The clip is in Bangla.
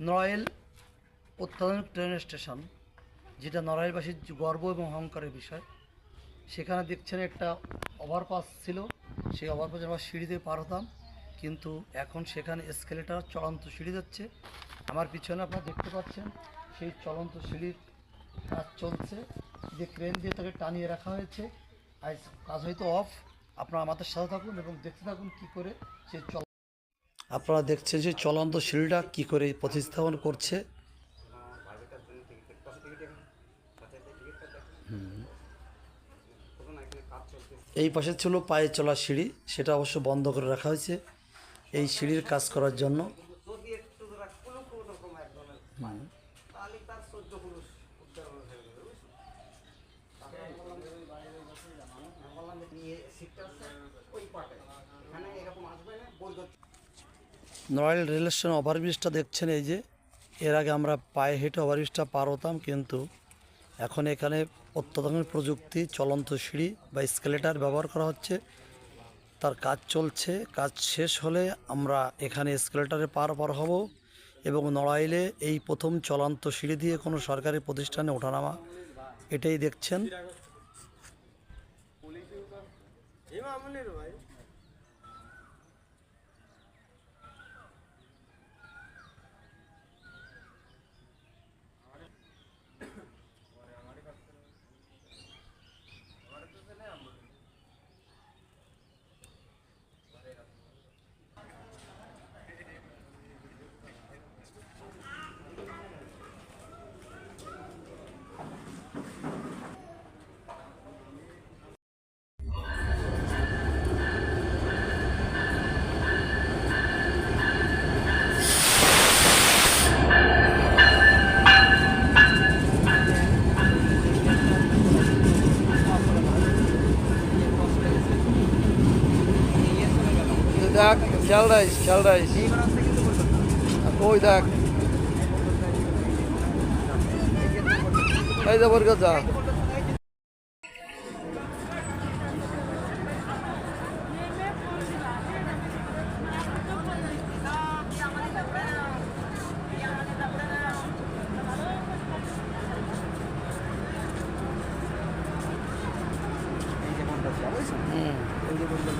নড়াইল অত্যাধুনিক ট্রেন স্টেশন, যেটা নড়াইলবাসীর গর্ব এবং অহংকারের বিষয়। সেখানে দেখছেন একটা ওভারপাস ছিল, সেই ওভারপাসে আমরা সিঁড়িতে পার হতাম, কিন্তু এখন সেখানে এসকেলেটার চলন্ত সিঁড়ি যাচ্ছে। আমার পিছনে আপনারা দেখতে পাচ্ছেন, সেই চলন্ত সিঁড়ির কাজ চলছে। যে ক্রেন দিয়ে তাকে টানিয়ে রাখা হয়েছে আজ কাজ হয়তো অফ আপনারা আমাদের সাথে থাকুন এবং দেখতে থাকুন কী করে সেই চল আপনারা দেখছেন যে চলন্ত সিঁড়িটা কি করে প্রতিস্থাপন করছে। এই পাশে ছিল পায়ে চলা সিঁড়ি সেটা অবশ্য বন্ধ করে রাখা হয়েছে এই সিঁড়ির কাজ করার জন্য। তাহলে তার চোদ্দ পুরুষ রেল স্টেশন ওভারব্রিজটা দেখছেন এই যে, এর আগে আমরা পায়ে হেঁটে ওভারব্রিজটা পার হতাম কিন্তু এখন এখানে অত্যাধুনিক প্রযুক্তি, চলন্ত সিঁড়ি বা স্কেলেটার ব্যবহার করা হচ্ছে। তার কাজ চলছে, কাজ শেষ হলে আমরা এখানে স্কেলেটারে পার পার হব এবং নড়াইলে এই প্রথম চলন্ত সিঁড়ি দিয়ে কোনো সরকারি প্রতিষ্ঠানে ওঠানামা, এটাই দেখছেন। দেখ খেয়াল রাইস খেয়াল রাইস ওই দেখ? এই যে বরগা যা হুম।